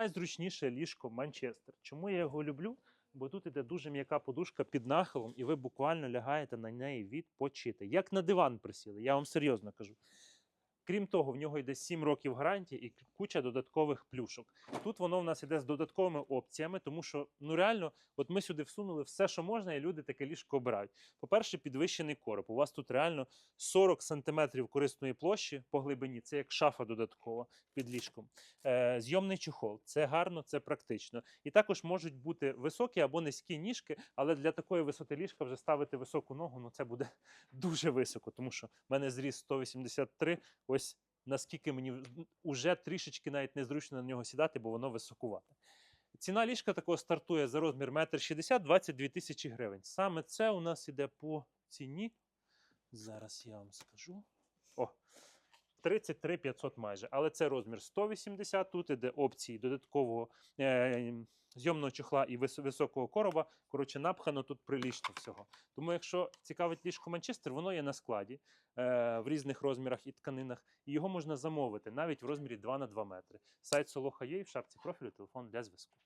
Найзручніше ліжко Манчестер. Чому я його люблю? Бо тут іде дуже м'яка подушка під нахилом, і ви буквально лягаєте на неї відпочити. Як на диван присіли, я вам серйозно кажу. Крім того, в нього йде 7 років гарантії і куча додаткових плюшок. Тут воно в нас іде з додатковими опціями, тому що ну реально, от ми сюди всунули все, що можна, і люди таке ліжко обирають. По-перше, підвищений короб. У вас тут реально 40 сантиметрів корисної площі по глибині. Це як шафа додаткова під ліжком. Е, зйомний чохол. Це гарно, це практично. І також можуть бути високі або низькі ніжки, але для такої висоти ліжка вже ставити високу ногу, ну це буде дуже високо, тому що в мене зріс 183. Ось наскільки мені вже трішечки навіть незручно на нього сідати, бо воно високувате. Ціна ліжка такого стартує за розмір 1,60 м 22 тисячі гривень. Саме це у нас іде по ціні. Зараз я вам скажу. О, 33 500 майже. Але це розмір 180. Тут іде опції додаткового е, зйомного чохла і високого короба. Коротше, напхано тут прилічно всього. Тому, якщо цікавить ліжко Манчестер, воно є на складі е, в різних розмірах і тканинах, і його можна замовити навіть в розмірі 2 на 2 метри. Сайт Солоха є в шапці профілю телефон для зв'язку.